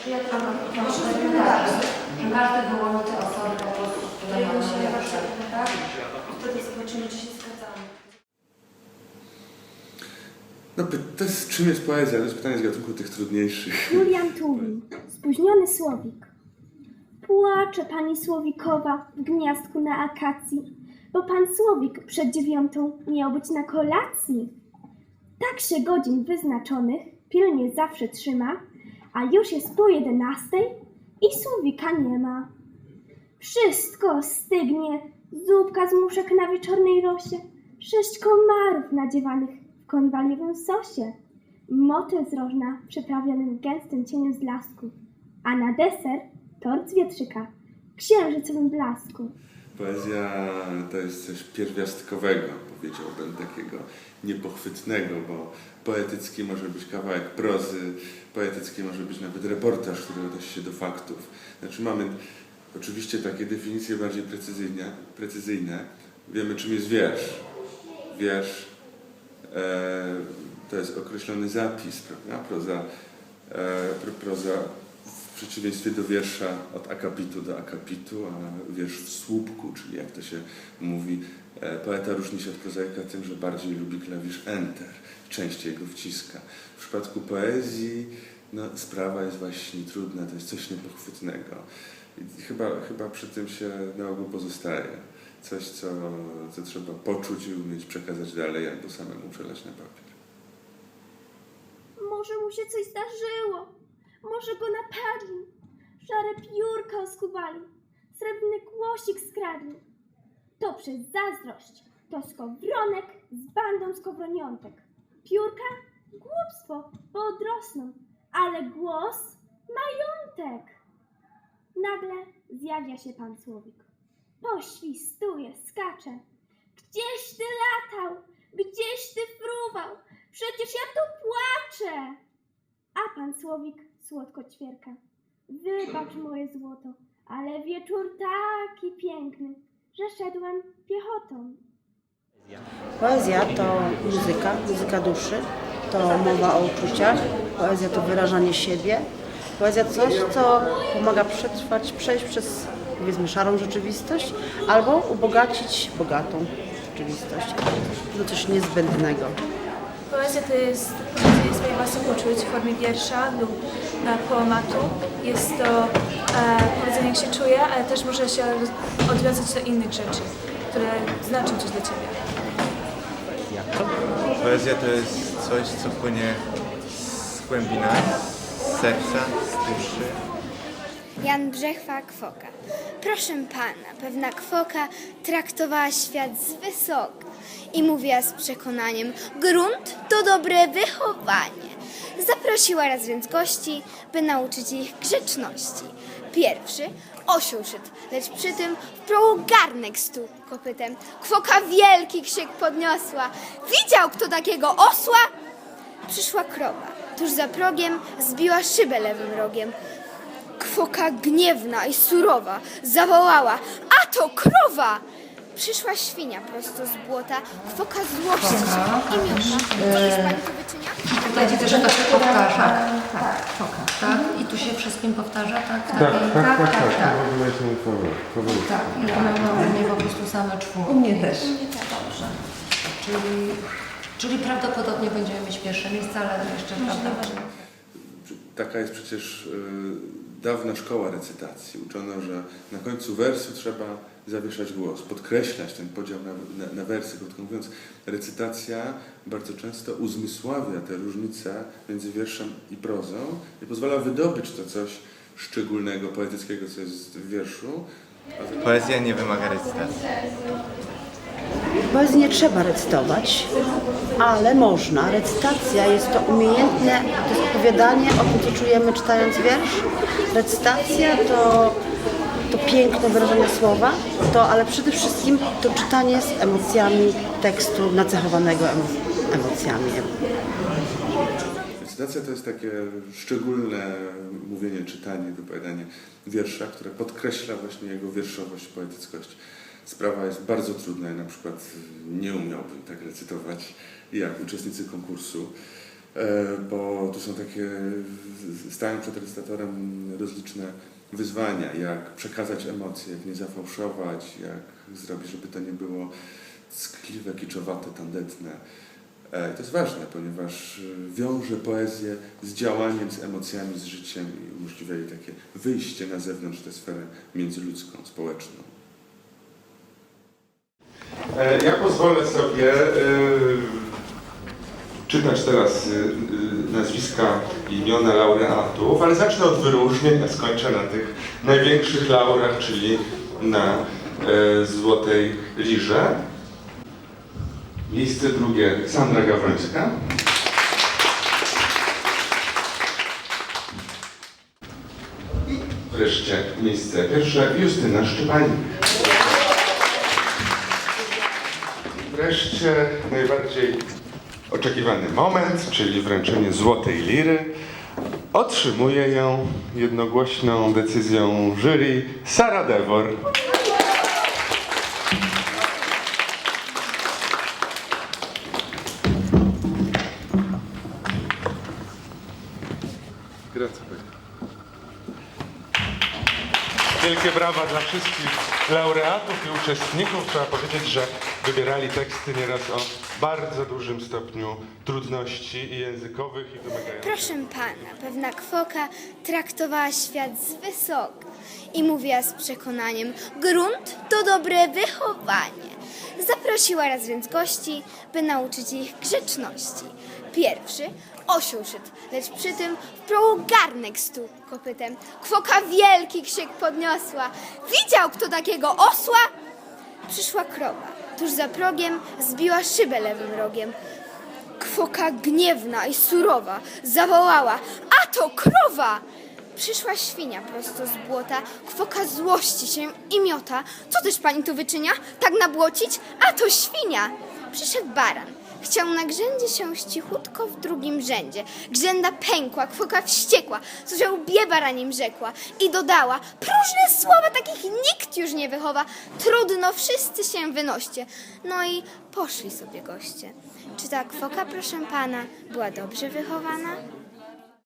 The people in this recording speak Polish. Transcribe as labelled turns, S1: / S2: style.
S1: Znaczy ja to mam tak, że każdy wyłoni te osoby po prostu, które mają najlepsze, tak?
S2: Wtedy zobaczymy, czy się zgadzamy.
S3: No, to jest, czym jest poezja? To jest pytanie z gatunku tych trudniejszych.
S4: Julian Tuwim, spóźniony słowik. Płacze pani Słowikowa w gniazdku na akacji, bo pan Słowik przed dziewiątą miał być na kolacji. Tak się godzin wyznaczonych pilnie zawsze trzyma, a już jest po jedenastej i Słowika nie ma. Wszystko stygnie, zupka z muszek na wieczornej rosie, sześć komarów nadziewanych w konwaliowym sosie motyl z rożna gęstym cieniem z blasku, a na deser tort z wietrzyka księżycowym blasku.
S3: Poezja to jest coś pierwiastkowego, powiedziałbym, takiego niepochwytnego, bo poetycki może być kawałek prozy, poetycki może być nawet reportaż, który odnosi się do faktów. Znaczy mamy oczywiście takie definicje bardziej precyzyjne, precyzyjne. Wiemy czym jest wiersz. Wiersz e, to jest określony zapis, prawda? Proza, e, pro- proza przeciwieństwie do wiersza od akapitu do akapitu, a wiersz w słupku, czyli jak to się mówi, e, poeta różni się od prozaika tym, że bardziej lubi klawisz enter, częściej go wciska. W przypadku poezji no, sprawa jest właśnie trudna, to jest coś niepochwytnego. I chyba, chyba przy tym się na ogół pozostaje. Coś, co, co trzeba poczuć i umieć przekazać dalej, albo samemu przelać na papier.
S4: Może mu się coś zdarzyło, może go napadli, szare piórka oskubali, srebrny głosik skradli. To przez zazdrość, to skowronek z bandą skowroniątek. Piórka? Głupstwo, bo odrosną, ale głos majątek. Nagle zjawia się pan Słowik. Poświstuje, skacze. Gdzieś ty latał, gdzieś ty fruwał, przecież ja tu płaczę. A pan Słowik słodko ćwierka. Wybacz moje złoto, ale wieczór taki piękny, że szedłem piechotą.
S5: Poezja to muzyka, muzyka duszy, to mowa o uczuciach, poezja to wyrażanie siebie, poezja to coś, co pomaga przetrwać, przejść przez powiedzmy szarą rzeczywistość albo ubogacić bogatą rzeczywistość. To coś niezbędnego.
S2: Poezja to jest powiedzenie swoich własnych uczuć w formie wiersza lub poematu. Jest to e, powiedzenie jak się czuje, ale też może się odwiązać do innych rzeczy, które znaczą coś dla Ciebie.
S6: Poezja to jest coś, co płynie z głębi nas, z serca, z duszy.
S7: Jan Brzechwa Kwoka. Proszę pana, pewna kwoka traktowała świat z wysoka i mówiła z przekonaniem: grunt to dobre wychowanie. Zaprosiła raz więc gości, by nauczyć ich grzeczności. Pierwszy osioł szedł, lecz przy tym wproł garnek stół kopytem. Kwoka wielki krzyk podniosła. Widział kto takiego osła? Przyszła krowa. Tuż za progiem zbiła szybę lewym rogiem. Kwoka gniewna i surowa zawołała: A to krowa! Przyszła świnia prosto z błota, kwoka złości i miota. Co już pani tu?
S1: Tutaj widzę, że to się powtarza. Tak, foka, tak? I tu się wszystkim powtarza, tak? Tak, tak, tak, tak. tak.
S3: w ogóle jest mój faworyt.
S1: Tak, i one mam u mnie po prostu same czwórki. U mnie też. Dobrze. Czyli, czyli prawdopodobnie będziemy mieć pierwsze miejsce, ale jeszcze prawda
S3: Taka jest przecież y, dawna szkoła recytacji. Uczono, że na końcu wersu trzeba zawieszać głos, podkreślać ten podział na, na, na wersy. Krótko mówiąc, recytacja bardzo często uzmysławia te różnice między wierszem i prozą i pozwala wydobyć to coś szczególnego, poetyckiego, co jest w wierszu.
S6: Poezja nie wymaga recytacji.
S5: Poezji nie trzeba recytować, ale można. Recytacja jest to umiejętne to jest opowiadanie o tym, co czujemy czytając wiersz. Recytacja to, to piękne wyrażenie słowa, to, ale przede wszystkim to czytanie z emocjami tekstu nacechowanego emo- emocjami.
S3: Recytacja to jest takie szczególne mówienie, czytanie, wypowiadanie wiersza, które podkreśla właśnie jego wierszowość, poetyckość. Sprawa jest bardzo trudna, ja na przykład nie umiałbym tak recytować jak uczestnicy konkursu.
S8: e, bo to są takie, stają przed recytatorem rozliczne wyzwania, jak przekazać emocje, jak nie zafałszować, jak zrobić, żeby to nie było ckliwe, kiczowate, tandetne. E, To jest ważne, ponieważ e, wiąże poezję z działaniem, z emocjami, z życiem i umożliwia jej takie wyjście na zewnątrz, tę sferę międzyludzką, społeczną.
S3: E, Ja pozwolę sobie czytać teraz e, e, nazwiska i imiona laureatów, ale zacznę od wyróżnień, a skończę na tych największych laurach, czyli na e, Złotej Lirze. Miejsce drugie Sandra Gawrońska. I wreszcie miejsce pierwsze Justyna Szczepanik. Wreszcie najbardziej oczekiwany moment, czyli wręczenie Złotej Liry. Otrzymuje ją jednogłośną decyzją jury Sara Devor. Wielkie brawa dla wszystkich laureatów i uczestników. Trzeba powiedzieć, że wybierali teksty nieraz o bardzo dużym stopniu trudności i językowych i wymagających.
S7: Proszę pana, pewna kwoka traktowała świat z wysoka i mówiła z przekonaniem: grunt to dobre wychowanie. Zaprosiła raz więc gości, by nauczyć ich grzeczności. Pierwszy osioł szedł, lecz przy tym wproł garnek stół kopytem. Kwoka wielki krzyk podniosła. Widział kto takiego osła? Przyszła krowa. Tuż za progiem zbiła szybę lewym rogiem. Kwoka gniewna i surowa zawołała: A to krowa! Przyszła świnia prosto z błota, kwoka złości się i miota. Co też pani tu wyczynia? Tak nabłocić? A to świnia! Przyszedł baran. Chciał na grzędzie się cichutko w drugim rzędzie. Grzęda pękła, kwoka wściekła, co się łbie baranim rzekła i dodała, próżne słowa takich nikt już nie wychowa, trudno, wszyscy się wynoście. No i poszli sobie goście. Czy ta kwoka, proszę pana, była dobrze wychowana?